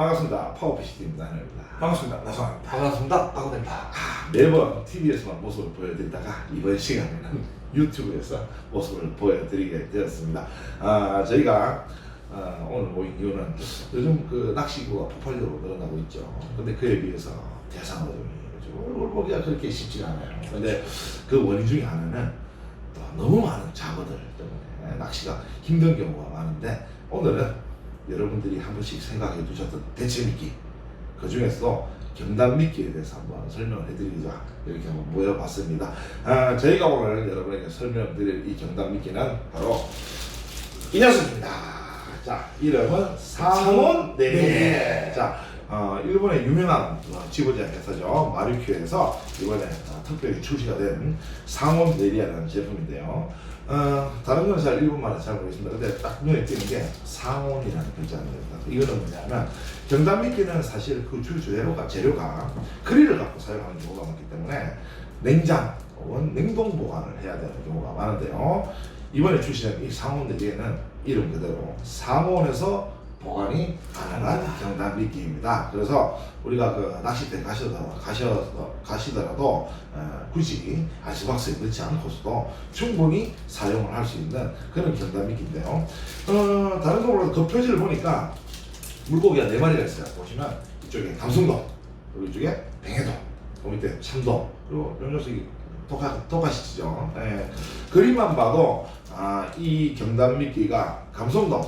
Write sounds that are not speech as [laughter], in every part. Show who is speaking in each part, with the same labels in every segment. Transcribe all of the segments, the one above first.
Speaker 1: 반갑습니다. 파워피시티입니다. 하늘입니다.
Speaker 2: 반갑습니다. 나성입니다.
Speaker 3: 반갑습니다. 박원입니다.
Speaker 1: 아, 매번 TV에서만 모습을 보여드리다가 이번 시간에는 [laughs] 유튜브에서 모습을 보여드리게 되었습니다. 아, 저희가 아, 오늘 모인 이유는 요즘 그 낚시구가 폭발적으로 늘어나고 있죠. 근데 그에 비해서 대상어종이 요즘 얼굴 보기가 그렇게 쉽지가 않아요. 근데 그 원인 중에 하나는 또 너무 많은 작어들 때문에 낚시가 힘든 경우가 많은데 오늘은 여러분들이 한 번씩 생각해 두셨던 대체미끼 그 중에서 경단미끼에 대해서 한번 설명을 해드리자 이렇게 한번 모여봤습니다. 아, 저희가 오늘 여러분에게 설명드릴 이 경단미끼는 바로 이 녀석입니다. 자, 이름은 상온 네리. 자, 어, 일본의 유명한 어, 지보자 회사죠. 마리큐에서 이번에 어, 특별히 출시가 된 상온 네리아라는 제품인데요. 어, 다른 건 잘 일본말은 잘 모르겠습니다. 근데 딱 눈에 띄는 게 상온이라는 글자입니다. 이거는 뭐냐면 경단미끼는 사실 그 주 재료가 재료가 크릴을 갖고 사용하는 경우가 많기 때문에 냉장 혹은 냉동 보관을 해야 되는 경우가 많은데요. 이번에 출시된 이 상온 네리에는 이름 그대로 상온에서 보관이 가능한 경단 미끼입니다. 그래서 우리가 그 낚싯대 가시더라도, 가셔서, 가시더라도 어, 굳이 아이스박스에 넣지 않고서도 충분히 사용을 할 수 있는 그런 경단 미끼인데요. 어, 다른 거보다 그 표지를 보니까 물고기가 네 마리가 있어요. 보시면 이쪽에 감성돔, 그리고 이쪽에 뱅해돔, 그 밑에 참돔, 그리고 이 녀석이 똑같, 똑같이죠. 예. 그림만 봐도 아, 이 경단 미끼가 감성돔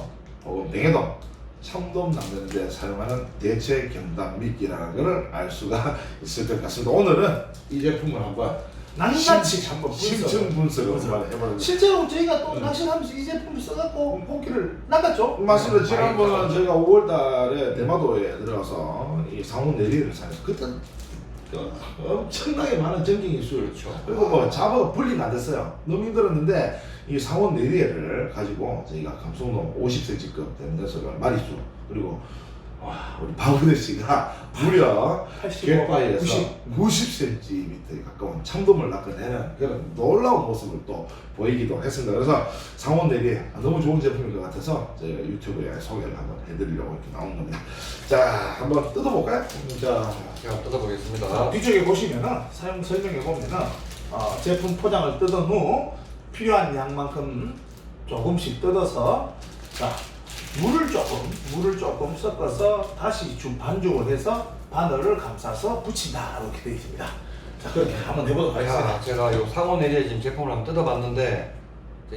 Speaker 1: 혹은 뱅해돔 참돔 남는데 사용하는 대체 경단 미끼라는 것을 알 수가 [laughs] 있을 것 같습니다. 오늘은 이 제품을 한번
Speaker 2: 낱낱이 한번 분석.
Speaker 1: 심층 분석을
Speaker 2: 분석.
Speaker 1: 한번 해보는
Speaker 2: 실제로 저희가 또
Speaker 1: 음.
Speaker 2: 낚시를 하면서 이 제품을 써갖고 포기를 낚았죠.
Speaker 1: 맞습니다.
Speaker 2: 음,
Speaker 1: 지난번은
Speaker 2: 많이
Speaker 1: 저희가 5월달에 대마도에 들어가서 이 상온 내리를 사면서 그때 엄청나게 많은 전갱이 술
Speaker 3: 그렇죠.
Speaker 1: 그리고 뭐 잡아가 분리가 안 됐어요. 너무 힘들었는데 이 상온 내리를 가지고 저희가 감성돔 50cm급 되는 녀석을 마리수 그리고 와 우리 박은혜 씨가 무려
Speaker 2: 85,
Speaker 1: 갯바위에서
Speaker 2: 90.
Speaker 1: 90cm 가까운 참돔을 낚아내는 그런 놀라운 모습을 또 보이기도 했습니다. 그래서 상온 내리 너무 좋은 제품인 것 같아서 저희가 유튜브에 소개를 한번 해드리려고 이렇게 나온 겁니다. 자 한번 뜯어볼까요? 자
Speaker 3: 제가
Speaker 2: 자,
Speaker 3: 뜯어보겠습니다.
Speaker 2: 뒤쪽에 보시면은 사용 설명에 보면은 어, 제품 포장을 뜯은 후 필요한 양만큼 조금씩 뜯어서 자 물을 조금 물을 조금 섞어서 다시 주 반죽을 해서 바늘을 감싸서 붙인다 이렇게 되어 있습니다. 자 그렇게 한번 해보도록 하겠습니다.
Speaker 3: 야, 제가 요 상온 내리에 지금 제품을 한번 뜯어봤는데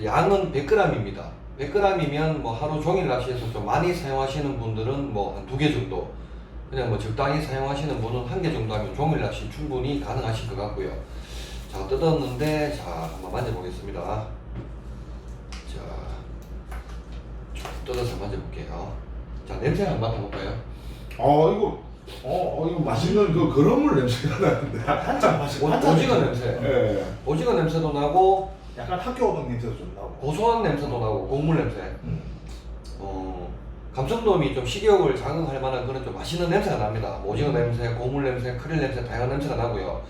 Speaker 3: 양은 100g입니다. 100g이면 뭐 하루 종일 낚시해서 좀 많이 사용하시는 분들은 뭐 한 두 개 정도 그냥 뭐 적당히 사용하시는 분은 한 개 정도 하면 종일 낚시 충분히 가능하실 것 같고요. 자 뜯었는데 자 한번 만져보겠습니다. 자쭉 뜯어서 만져볼게요. 자 냄새 한번 맡아볼까요?
Speaker 1: 어 이거 어, 어 이거 맛있는 그 그런물 냄새가 나는데.
Speaker 2: 한잔 마시고
Speaker 3: 오-
Speaker 2: 한잔
Speaker 3: 오징어
Speaker 2: 냄새.
Speaker 3: 냄새.
Speaker 1: 예.
Speaker 3: 오징어 냄새도 나고
Speaker 2: 약간 학교 오던 냄새도 좀 나고.
Speaker 3: 고소한 냄새도 나고 곡물 냄새.
Speaker 2: 음.
Speaker 3: 어, 감성돔이 좀 식욕을 자극할 만한 그런 좀 맛있는 냄새가 납니다. 뭐 오징어 냄새, 고물 냄새, 크릴 냄새 다양한 냄새가 나고요.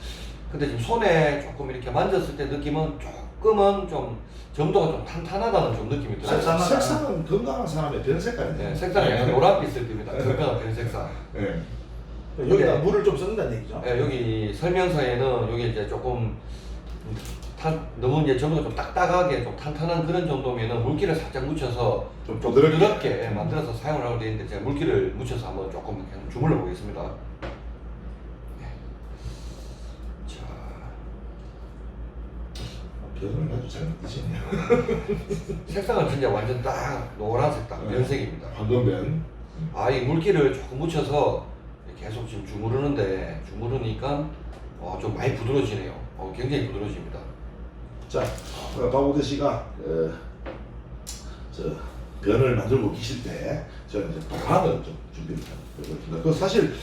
Speaker 3: 근데 지금 손에 조금 이렇게 만졌을 때 느낌은 조금 은 좀 점도가 좀 탄탄하다는 좀 느낌이 들어요.
Speaker 2: 색상-
Speaker 1: 색상은 건강한 사람의 변 색깔이네.
Speaker 3: 네, 색상이 약간 노란빛을 띱니다. 건강한 변색상.
Speaker 1: 예.
Speaker 2: 여기다
Speaker 3: 네.
Speaker 2: 물을 좀 쓴다는 얘기죠.
Speaker 3: 네, 여기 설명서에는 여기 이제 조금 탄, 너무 이제 점도가 좀 딱딱하게 좀 탄탄한 그런 정도면은 물기를 살짝 묻혀서 좀좀
Speaker 1: 부드럽게.
Speaker 3: 부드럽게 예, 만들어서 사용을 하고 되어 있는데 제가 물기를 묻혀서 한번 조금 이렇게 주물러 보겠습니다. 네. 자,
Speaker 1: 변을 아주 잘 만드시네요.
Speaker 3: 색상은 진짜 완전 딱 노란색 딱
Speaker 1: 네.
Speaker 3: 면색입니다.
Speaker 1: 황금변.
Speaker 3: 아, 이 물기를 조금 묻혀서 계속 지금 주무르는데 주무르니까 어, 좀 많이 부드러워지네요. 어, 굉장히 부드러워집니다.
Speaker 1: 자, 어, 박우대 씨가 어, 저 변을 만들고 계실 때 저는 이제 도안을 좀 준비를 해봤습니다. 그 사실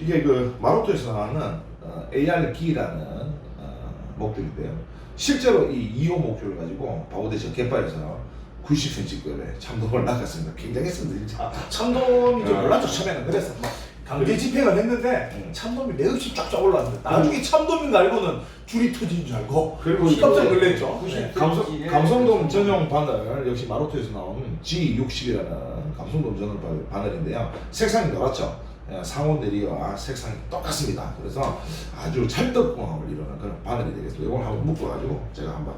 Speaker 1: 이게 그 마로토에서 나왔는 어, AR기라는 어, 목줄인데요. 실제로 이 2호 목줄을 가지고 씨가 갯바에서 90cm급의 참돔을 낚았습니다. 굉장했습니다 진짜.
Speaker 2: 아, 참돔인 줄
Speaker 1: 아.
Speaker 2: 몰랐죠 처음에는 그래서 막 강제 집행을 했는데
Speaker 1: 음.
Speaker 2: 참돔이 매없이 쫙쫙 올라왔는데 나중에 참돔인 거 알고는 줄이 터진 줄 알고
Speaker 1: 그리고
Speaker 2: 깜짝 놀랐죠. 네.
Speaker 1: 감성,
Speaker 3: 예.
Speaker 1: 감성돔 전용 바늘 역시 마로토에서 나온 G60이라는 감성돔 바- 바늘인데요. 색상이 노랗죠. 예, 상온 내리와 색상이 똑같습니다. 그래서 아주 찰떡궁합을 이루는 그런 바늘이 되겠습니다. 이걸 한번 묶어가지고 제가 한번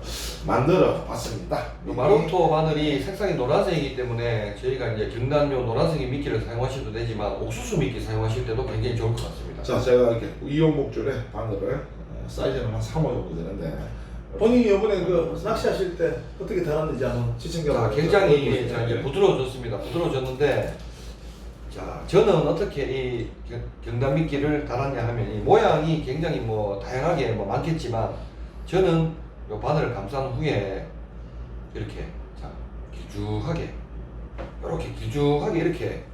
Speaker 1: 만들어 봤습니다.
Speaker 3: 이 마루토 바늘이 색상이 노란색이기 때문에 저희가 이제 경단용 노란색의 미끼를 사용하셔도 되지만 옥수수 미끼 사용하실 때도 굉장히 좋을 것 같습니다.
Speaker 1: 자, 제가 이렇게 이용 목줄에 바늘을 어, 사이즈는 한 3호 정도 되는데
Speaker 2: 본인이 이번에 그 낚시하실 때 어떻게 달았는지 한번
Speaker 3: 자,
Speaker 2: 시청자
Speaker 3: 굉장히 자, 이제 부드러워졌습니다. 부드러워졌는데 자, 저는 어떻게 이 경- 경단 미끼를 달았냐 하면 이 모양이 굉장히 뭐 다양하게 뭐 많겠지만 저는 요 바늘을 감싼 후에 이렇게 자, 길쭉하게 이렇게 길쭉하게 이렇게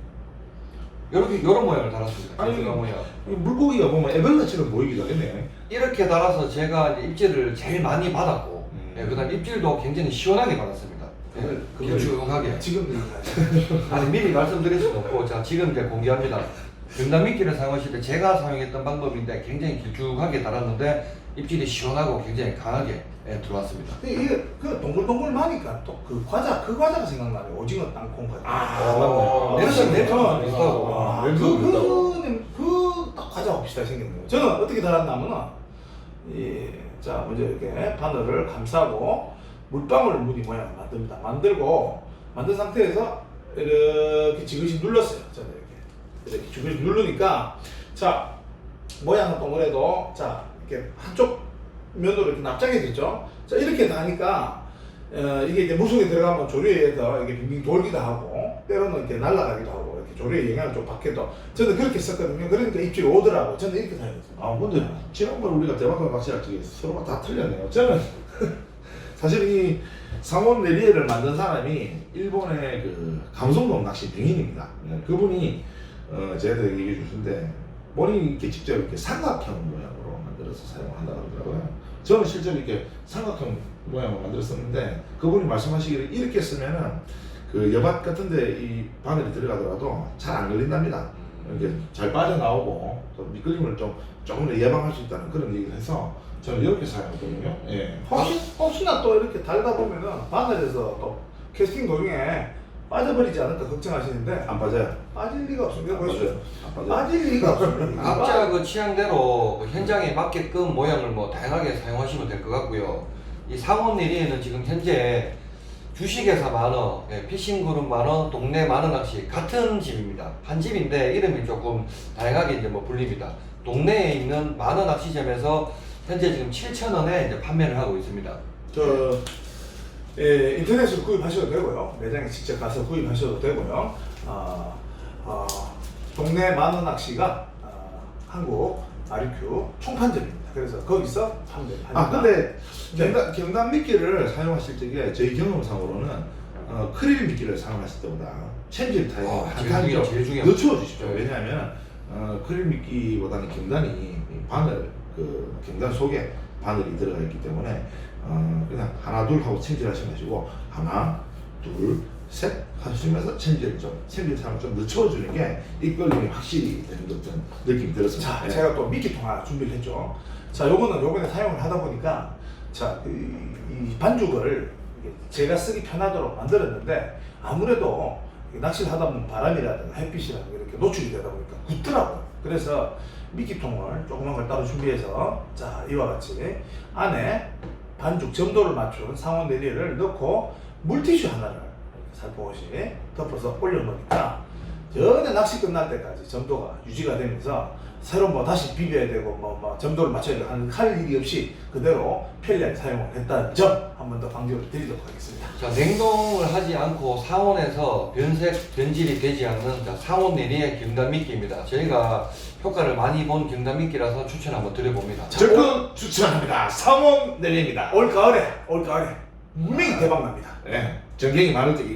Speaker 3: 이렇게 이런 모양을 달았습니다.
Speaker 1: 아니,
Speaker 3: 길쭉한 모양.
Speaker 1: 이 물고기가 보면 에벌레처럼 보이기도 하겠네요.
Speaker 3: 이렇게 달아서 제가 이제 입질을 제일 많이 받았고
Speaker 1: 음.
Speaker 3: 예, 그다음 입질도 굉장히 시원하게 받았습니다. 예,
Speaker 2: 그걸- 그걸-
Speaker 3: 길쭉하게.
Speaker 2: 지금 얘기하죠. [laughs]
Speaker 3: 아니 미리 말씀드릴 수는 없고 자 지금 이제 공개합니다. 경단 미끼를 사용하실 때 제가 사용했던 방법인데 굉장히 길쭉하게 달았는데 입질이 시원하고 굉장히 강하게 예, 들어왔습니다.
Speaker 2: 근데 이게 그 동글동글하니까 또 그 과자 그 과자가 생각나요. 오징어 땅콩 과자.
Speaker 1: 아,
Speaker 3: 냄새가
Speaker 2: 저는
Speaker 3: 비슷하고.
Speaker 2: 아,
Speaker 1: 냄새가
Speaker 2: 그,
Speaker 1: 비슷하고.
Speaker 2: 그, 그, 딱 과자가 비슷하게 생겼네요. 저는 어떻게 달았냐면은, 이, 자, 먼저 이렇게 바늘을 감싸고, 물방울 무늬 모양을 만듭니다. 만들고, 만든 상태에서 이렇게 지그시 눌렀어요. 저는 이렇게. 이렇게 지그시 누르니까, 자, 모양은 동그래도, 자, 이렇게 한쪽 면으로 이렇게 납작해졌죠. 자, 이렇게 다니까, 어, 이게 이제 물속에 들어가면 조류에서 이게 빙빙 돌기도 하고 때로는 이렇게 날아가기도 하고 이렇게 조류의 영향을 좀 받기도 저는 그렇게 썼거든요. 그러니까 입질이 오더라고요. 저는 이렇게 사용했어요.
Speaker 1: 아 근데 지난번 우리가 대박을 낚시할 적에 서로가 다 틀렸네요. 저는 [laughs] 사실 이 상원 내리에를 만든 사람이 일본의 그 감성돔 낚시 병인입니다. 네, 그분이 어, 저한테 얘기해 주신데 본인이 이렇게 직접 이렇게 삼각형 모양으로 만들어서 사용한다 그러더라고요. 저는 실제로 이렇게 삼각형 모양으로 만들었었는데 그분이 말씀하시기를 이렇게 쓰면은 그 여밭 같은데 이 바늘이 들어가더라도 잘 안 걸린답니다. 이렇게 잘 빠져나오고 또 미끌림을 좀 조금 더 예방할 수 있다는 그런 얘기를 해서 저는 이렇게 사용했거든요. 예.
Speaker 2: 혹시, 혹시나 또 이렇게 달다 보면은 바늘에서 또 캐스팅 도중에 빠져버리지 않을까 걱정하시는데
Speaker 1: 안 빠져요.
Speaker 2: 빠질 리가 없습니다.
Speaker 1: 안. 빠져요. 안 빠져요.
Speaker 2: 빠질 리가 없습니다. [laughs]
Speaker 3: 각자 그 취향대로 그 현장에 맞게끔 모양을 뭐 다양하게 사용하시면 될 것 같고요. 이 상원 내리에는 지금 현재 주식회사 만원, 예, 피싱 그룹 만원, 동네 만원 낚시 같은 집입니다. 한 집인데 이름이 조금 다양하게 이제 뭐 불립니다. 동네에 있는 만원 낚시점에서 현재 지금 7,000원에 이제 판매를 하고 있습니다.
Speaker 2: 저 예, 인터넷으로 구입하셔도 되고요. 매장에 직접 가서 구입하셔도 되고요. 아, 아, 동네 만원 낚시가 아, 한국 아리큐 총판점입니다. 그래서 거기서.
Speaker 1: 아 근데
Speaker 2: 네.
Speaker 1: 경단, 경단 미끼를 사용하실 적에 저희 경험상으로는 어, 크릴 미끼를 사용하실 때보다 챔질 타임을
Speaker 3: 아,
Speaker 1: 한
Speaker 3: 제일
Speaker 1: 칸
Speaker 3: 중요해요,
Speaker 1: 좀
Speaker 3: 제일 중요해요.
Speaker 1: 늦춰 주십시오.
Speaker 3: 네.
Speaker 1: 왜냐하면 어, 크릴 미끼보다는 경단이 이 바늘 그 경단 속에 바늘이 들어가 있기 때문에 어, 그냥 하나 둘 하고 챔질하지 마시고 하나 둘셋 하시면서 챔질 좀 챔질 타임을 좀 늦춰주는 게 입걸림이 확실히 되는 듯한 느낌이 들었습니다.
Speaker 2: 자,
Speaker 1: 예.
Speaker 2: 제가 또 미끼통 하나 준비를 했죠. 자, 요거는 요번에 사용을 하다 보니까 자, 이, 이 반죽을 제가 쓰기 편하도록 만들었는데 아무래도 낚시를 하다 보면 바람이라든가 햇빛이라든가 이렇게 노출이 되다 보니까 굳더라고요. 그래서 미끼통을 조그만 걸 따로 준비해서 자, 이와 같이 안에 반죽 점도를 맞춘 상온 내리를 넣고 물티슈 하나를 살포시 덮어서 올려놓으니까 전혀 낚시 끝날 때까지 점도가 유지가 되면서 새로 뭐 다시 비벼야 되고 뭐, 뭐 점도를 맞춰야 되고 하는 할 일이 없이 그대로 편리하게 사용을 했다는 점 한 번 더 강조를 드리도록 하겠습니다.
Speaker 3: 자, 냉동을 하지 않고 상온에서 변색, 변질이 되지 않는 자, 상온 내리의 경단 미끼입니다. 저희가 효과를 많이 본 경단 미끼라서 추천 한번 드려봅니다.
Speaker 1: 적극 추천합니다. 상원 내리입니다.
Speaker 2: 올 가을에 올 가을에 분명히 대박 납니다.
Speaker 1: 예, 전갱이 많을 때